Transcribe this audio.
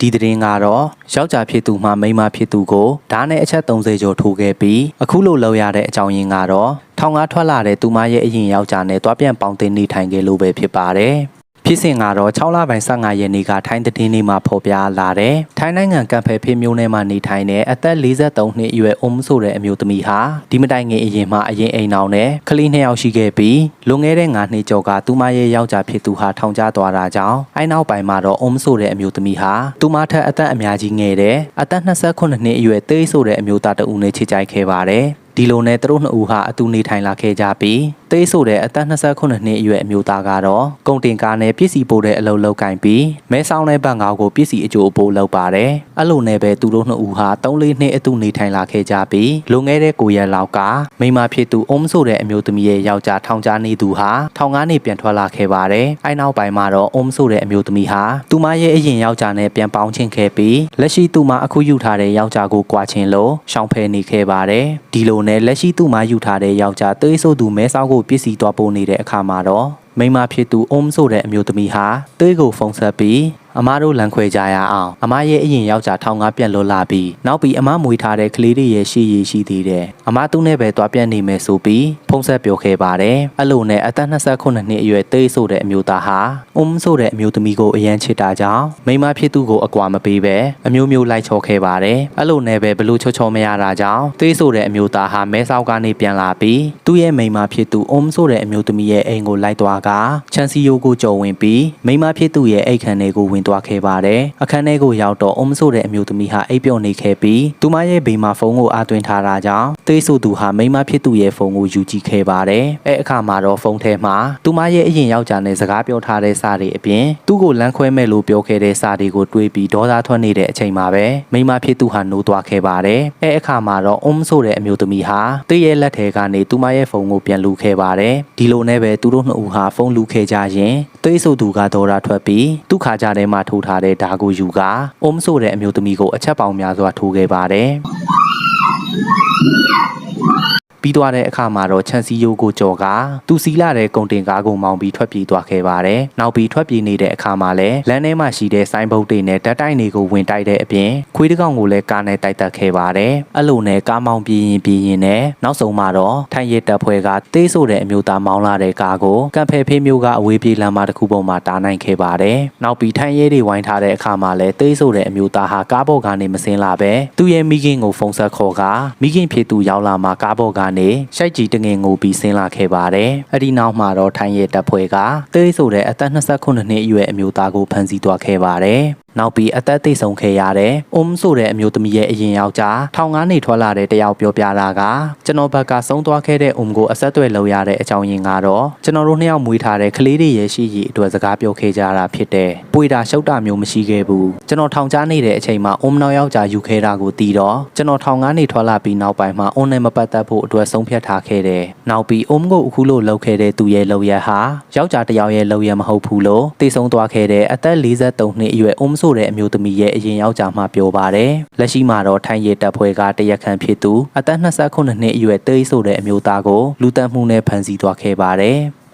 ဒီသတင်းကတော့ယောက်ျားဖြစ်သူမှမိန်းမဖြစ်သူကိုဓာတ်နဲ့အချက်30ကျော်ထိုးခဲ့ပြီးအခုလိုလောက်ရတဲ့အကြောင်းရင်းကတော့ထောင်ကားထွက်လာတဲ့သူမရဲ့အရင်ယောက်ျားနဲ့တွားပြန်ပေါင်းတင်နေထိုင်ခဲ့လို့ပဲဖြစ်ပါတယ် ဖြစ်စဉ်ကတော့6လပိုင်း15ရက်နေ့ကထိုင်းသတင်းလေးမှာဖော်ပြလာတယ်။ထိုင်းနိုင်ငံကံဖယ်ဖေးမျိုးနယ်မှာနေထိုင်တဲ့အသက်43နှစ်အရွယ်အုံးဆိုတဲ့အမျိုးသမီးဟာဒီမတိုင်ငင်အရင်မှအရင်အိမ်အောင်နဲ့ကလေးနှစ်ယောက်ရှိခဲ့ပြီးလွန်ခဲ့တဲ့9နှစ်ကျော်ကသူမရဲ့ယောက်ျားဖြစ်သူဟာထောင်ကျသွားတာကြောင့်အဲနောက်ပိုင်းမှာတော့အုံးဆိုတဲ့အမျိုးသမီးဟာသူမထက်အသက်အများကြီးငယ်တဲ့အသက်28နှစ်အရွယ်သေးဆိုတဲ့အမျိုးသားတဦးနဲ့ချစ်ကြိုက်ခဲ့ပါတယ်။ဒီလိုနဲ့သူတို့နှစ်ဦးဟာအတူနေထိုင်လာခဲ့ကြပြီးတေးဆိုတဲ့အသက်28နှစ်အရွယ်အမျိုးသားကတော့ကုန်တင်ကားနဲ့ပစ္စည်းပို့တဲ့အလုပ်လုပ်ကင်ပြီးမဲဆောင်းတဲ့ဘန်ကောက်ကိုပစ္စည်းအကျိုးအပိုးလုပ်ပါတယ်။အဲ့လိုနဲ့ပဲသူတို့နှစ်ဦးဟာ3-4နှစ်အတူနေထိုင်လာခဲ့ကြပြီးလွန်ခဲ့တဲ့9ရက်လောက်ကမိန်းမဖြစ်သူအုံးဆိုတဲ့အမျိုးသမီးရဲ့ယောက်ျားထောင်ချနေသူဟာထောင်ကားနေပြန်ထွက်လာခဲ့ပါတယ်။အဲ့နောက်ပိုင်းမှာတော့အုံးဆိုတဲ့အမျိုးသမီးဟာသူမရဲ့အရင်ယောက်ျားနဲ့ပြန်ပေါင်းချင်းခဲ့ပြီးလက်ရှိသူမအခုယူထားတဲ့ယောက်ျားကိုကြွားချင်းလို့ရှောင်ဖယ်နေခဲ့ပါတယ်။ဒီလိုနဲ့လက်ရှိသူမယူထားတဲ့ယောက်ျားသေးဆိုသူမဲဆောက်ကိုပစ္စည်းသွားပို့နေတဲ့အခါမှာတော့မိန်းမဖြစ်သူအုံးဆိုတဲ့အမျိုးသမီးဟာသေးကိုဖုန်းဆက်ပြီးအမားတို့လန်ခွဲကြရအောင်အမားရဲ့အရင်ယောက်ျားထောင်ကားပြန်လွတ်လာပြီးနောက်ပြီးအမားမွေထားတဲ့ကလေးတွေရဲ့ရှိရည်ရှိသေးတယ်အမားသူ့နဲ့ပဲသွားပြန်နေမယ်ဆိုပြီးဖုန်းဆက်ပြောခဲ့ပါတယ်အဲ့လိုနဲ့အသက်28နှစ်အရွယ်သေးဆိုတဲ့အမျိုးသားဟာအုံးဆိုတဲ့အမျိုးသမီးကိုအရန်ချစ်တာကြောင့်မိန်းမဖြစ်သူကိုအကွာမပေးပဲအမျိုးမျိုးလိုက်ချော်ခဲ့ပါတယ်အဲ့လိုနဲ့ပဲဘလို့ချောချောမရတာကြောင့်သေးဆိုတဲ့အမျိုးသားဟာမဲဆောက်ကနေပြန်လာပြီးသူ့ရဲ့မိန်းမဖြစ်သူအုံးဆိုတဲ့အမျိုးသမီးရဲ့အိမ်ကိုလိုက်သွားကချန်စီယိုကိုကြော်ဝင်ပြီးမိန်းမဖြစ်သူရဲ့အိတ်ခမ်းလေးကိုဝင်သွားခဲ့ပါတယ်အခန်းထဲကိုရောက်တော့အုံးဆိုတဲ့အမျိုးသမီးဟာအိပ်ပျော်နေခဲ့ပြီးသူမရဲ့ဘေးမှာဖုန်းကိုအားသွင်းထားတာကြောင့်သေးဆိုသူဟာမိန်းမဖြစ်သူရဲ့ဖုန်းကိုယူကြည့်ခဲ့ပါတယ်အဲအခါမှာတော့ဖုန်းထဲမှာသူမရဲ့အရင်ယောက်ျားနဲ့စကားပြောထားတဲ့စာတွေအပြင်သူ့ကိုလမ်းခွဲမဲ့လို့ပြောခဲ့တဲ့စာတွေကိုတွေးပြီးဒေါသထွက်နေတဲ့အချိန်မှာပဲမိန်းမဖြစ်သူဟာနိုးသွားခဲ့ပါတယ်အဲအခါမှာတော့အုံးဆိုတဲ့အမျိုးသမီးဟာသူ့ရဲ့လက်ထဲကနေသူမရဲ့ဖုန်းကိုပြန်လူခဲ့ပါတယ်ဒီလိုနဲ့ပဲသူတို့နှစ်ဦးဟာဖုန်းလူခဲ့ကြရင်သွေးဆိုသူကဒေါ်ရာထွက်ပြီးသူ့ခါကြထဲမှာထိုးထားတဲ့ဓာကိုယူကအုံးဆိုတဲ့အမျိုးသမီးကိုအချက်ပေါင်းများစွာထိုးခဲ့ပါတယ် ပြီးသွားတဲ့အခါမှာတော့ချန်စီယိုကိုကြော်ကသူစီးလာတဲ့ကုန်တင်ကားကိုမောင်းပြီးထွက်ပြေးသွားခဲ့ပါတယ်။နောက်ပြီးထွက်ပြေးနေတဲ့အခါမှာလည်းလမ်းထဲမှာရှိတဲ့ဆိုင်းဘုတ်တွေနဲ့ဓာတ်တိုင်တွေကိုဝင်တိုက်တဲ့အပြင်ခွေးတစ်ကောင်ကိုလည်းကားနဲ့တိုက်တက်ခဲ့ပါတယ်။အဲ့လိုနဲ့ကားမောင်းပြေးရင်ပြေးရင်နဲ့နောက်ဆုံးမှာတော့ထိုင်ရတပ်ဖွဲ့ကတေးဆိုတဲ့အမျိုးသားမောင်းလာတဲ့ကားကိုကံဖယ်ဖေးမျိုးကအဝေးပြေးလမ်းမတစ်ခုပေါ်မှာတားနိုင်ခဲ့ပါတယ်။နောက်ပြီးထိုင်ရဲတွေဝိုင်းထားတဲ့အခါမှာလည်းတေးဆိုတဲ့အမျိုးသားဟာကားပေါ်ကနေမစင်းလာပဲသူ့ရဲ့မိခင်ကိုဖုန်းဆက်ခေါ်ကမိခင်ဖြစ်သူရောက်လာမှကားပေါ်ကနေရှိုက်ကြီးတငင်ငိုပြီးဆင်းလာခဲ့ပါတယ်။အဲ့ဒီနောက်မှာတော့ထိုင်းရဲတပ်ဖွဲ့ကတေးဆိုတဲ့အသက်29နှစ်အရွယ်အမျိုးသားကိုဖမ်းဆီးသွားခဲ့ပါတယ်။နောက်ပြီးအသက်သိဆုံးခဲ့ရတဲ့အုံးဆိုတဲ့အမျိုးသမီးရဲ့အရင်ယောက်ျားထောင်ကားနေထွက်လာတဲ့တယောက်ပြောပြတာကကျွန်တော်ဘက်ကဆုံးသွားခဲ့တဲ့အုံးကိုအဆက်အသွယ်လုပ်ရတဲ့အကြောင်းရင်းကတော့ကျွန်တော်တို့နှစ်ယောက်မွေးထားတဲ့ကလေးတွေရဲ့ရှိရည်အတွက်စကားပြောခဲ့ကြတာဖြစ်တယ်။ပွေတာရှုပ်တာမျိုးမရှိခဲ့ဘူး။ကျွန်တော်ထောင်ချနေတဲ့အချိန်မှာအုံးနောက်ယောက်ျားယူခဲ့တာကိုတီးတော့ကျွန်တော်ထောင်ကားနေထွက်လာပြီးနောက်ပိုင်းမှာအုံးနဲ့မပတ်သက်ဖို့အတွက်ဆုံးဖြတ်ထားခဲ့တယ်။နောက်ပြီးအုံးကိုအခုလိုလုပ်ခဲ့တဲ့သူရဲ့လုပ်ရဟာယောက်ျားတစ်ယောက်ရဲ့လုပ်ရမဟုတ်ဘူးလို့သိဆုံးသွားခဲ့တဲ့အသက်43နှစ်အရွယ်အုံးဆိုတဲ့အမျိုးသမီးရဲ့အရင်ယောက်ျားမှပြောပါတယ်။လက်ရှိမှာတော့ထိုင်းရဲတပ်ဖွဲ့ကတရက်ခန့်ဖြစ်သူအသက်29နှစ်အရွယ်တေးဆိုတဲ့အမျိုးသားကိုလူတန်းမှုနဲ့ဖမ်းဆီးသွားခဲ့ပါတယ်။